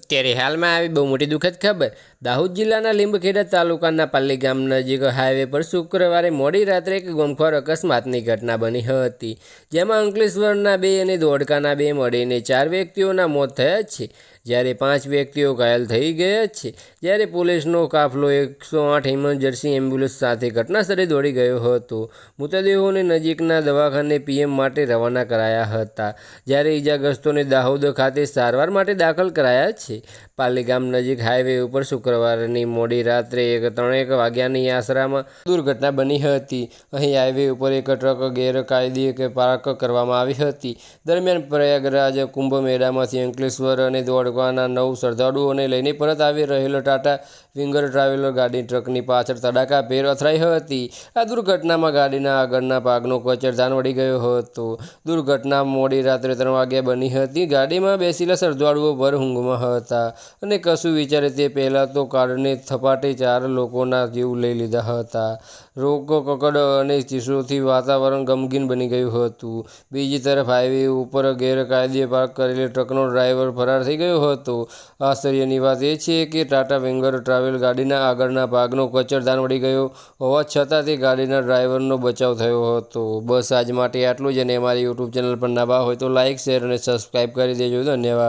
અત્યારે હાલમાં આવી બહુ મોટી દુઃખદ ખબર. દાહોદ જિલ્લાના લીંબખેડા તાલુકાના પાલ્લી ગામ નજીક હાઈવે પર શુક્રવારે મોડી રાત્રે એક ગુમખોર અકસ્માતની ઘટના બની હતી. જેમાં અંકલેશ્વરના બે અને ધોળકાના બે મળીને ચાર વ્યક્તિઓના મોત થયા છે. જ્યારે પાંચ વ્યક્તિઓ ઘાયલ થઈ ગયા છે, જ્યારે પોલીસનો કાફલો એકસો આઠ ઇમરજન્સી એમ્બ્યુલન્સ સાથે ઘટનાસ્થળે દોડી ગયો હતો. મૃતદેહોને નજીકના દવાખાને પીએમ માટે રવાના કરાયા હતા. જ્યારે ઈજાગ્રસ્તોને દાહોદ ખાતે સારવાર માટે દાખલ કરાયા છે. પાલીગામ નજીક હાઈવે ઉપર શુક્રવારની મોડી રાત્રે એક ત્રણેક વાગ્યાની આશરામાં દુર્ઘટના બની હતી. અહીં હાઈવે ઉપર એક ટ્રક ગેરકાયદે પાર્ક કરવામાં આવી હતી. દરમિયાન પ્રયાગરાજ કુંભ મેળામાંથી અંકલેશ્વર અને દોડવાના નવ શ્રદ્ધાળુઓને લઈને પરત આવી રહેલો ટાટા વિંગર ટ્રાવેલર ગાડી ટ્રકની પાછળ તડાકાભેર અથડાઈ હતી. આ દુર્ઘટનામાં ગાડીના આગળના ભાગનો કચરધાન વળી ગયો હતો. દુર્ઘટના મોડી રાત્રે ત્રણ વાગ્યે બની હતી. ગાડીમાં બેસેલા શ્રદ્ધાળુઓ ભર ઊંઘમાં હતા અને કશું વિચારે તે પહેલાં તો કારને થપાટે ચાર લોકોના જીવ લઈ લીધા હતા. રોકો કકડ અને ચીસોથી વાતાવરણ ગમગીન બની ગયું હતું. બીજી તરફ હાઈવે ઉપર ગેરકાયદે પાર્ક કરેલી ટ્રકનો ડ્રાઈવર ફરાર થઈ ગયો હતો. આશ્ચર્યની વાત એ છે કે ટાટા વેંગર ટ્રાવેલ ગાડીના આગળના ભાગનો કચરદાન વળી ગયો હોવા છતાં તે ગાડીના ડ્રાઈવરનો બચાવ થયો હતો. બસ આજ માટે આટલું જ અને અમારી યુટ્યુબ ચેનલ પર નવા હોય તો લાઇક શેર અને સબસ્ક્રાઈબ કરી દેજો. ધન્યવાદ.